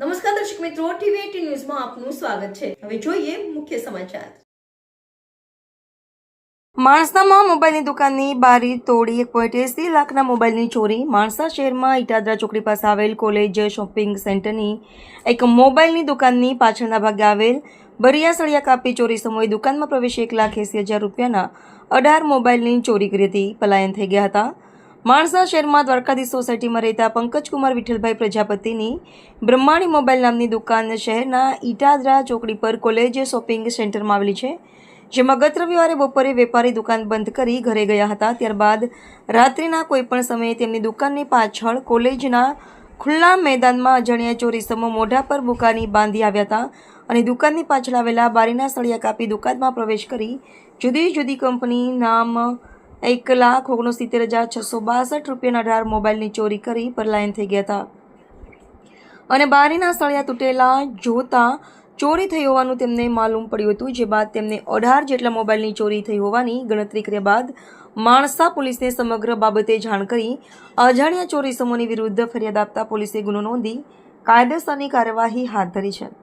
નમસ્કાર દર્શક મિત્રો, ટીવી ન્યૂઝમાં આપનું સ્વાગત છે. હવે જોઈએ મુખ્ય સમાચાર. માણસામાં મોબાઈલની દુકાનની બારી તોડી એક પોઈન્ટ એસી લાખના મોબાઈલની ચોરી. માણસા શહેરમાં ઇટાદરા ચોકડી પાસે આવેલ કોલેજ શોપિંગ સેન્ટરની એક મોબાઈલની દુકાનની પાછળના ભાગે આવેલ બરિયા સળિયા કાપી ચોરી સમયે દુકાનમાં પ્રવેશી એક લાખ એસી હજાર રૂપિયાના અઢાર મોબાઈલની ચોરી કરી હતી. પલાયન થઈ ગયા હતા. માણસા શહેરમાં દ્વારકાધીશ સોસાયટીમાં રહેતા પંકજકુમાર વિઠ્ઠલભાઈ પ્રજાપતિની બ્રહ્માણી મોબાઈલ નામની દુકાન શહેરના ઇટાદરા ચોકડી પર કોલેજ શોપિંગ સેન્ટરમાં આવેલી છે, જેમાં ગત રવિવારે બપોરે વેપારી દુકાન બંધ કરી ઘરે ગયા હતા. ત્યારબાદ રાત્રિના કોઈપણ સમયે તેમની દુકાનની પાછળ કોલેજના ખુલ્લા મેદાનમાં અજાણ્યા ચોરીસમો મોઢા પર બુકાની બાંધી આવ્યા હતા અને દુકાનની પાછળ આવેલા બારીના સળિયા કાપી દુકાનમાં પ્રવેશ કરી જુદી જુદી કંપની નામ એક લાખ ઓગણસિત્તેર હજાર છસો બાસઠ રૂપિયાના અઢાર મોબાઈલની ચોરી કરી પરલાયન થઈ ગયા હતા. અને બારીના સળિયા તૂટેલા જોતા ચોરી થઈ હોવાનું તેમને માલુમ પડ્યું હતું, જે બાદ તેમને અઢાર જેટલા મોબાઈલની ચોરી થઈ હોવાની ગણતરી કર્યા બાદ માણસા પોલીસને સમગ્ર બાબતે જાણ કરી, અજાણ્યા ચોરી સમૂહની વિરુદ્ધ ફરિયાદ આપતા પોલીસે ગુનો નોંધી કાયદેસરની કાર્યવાહી હાથ ધરી છે.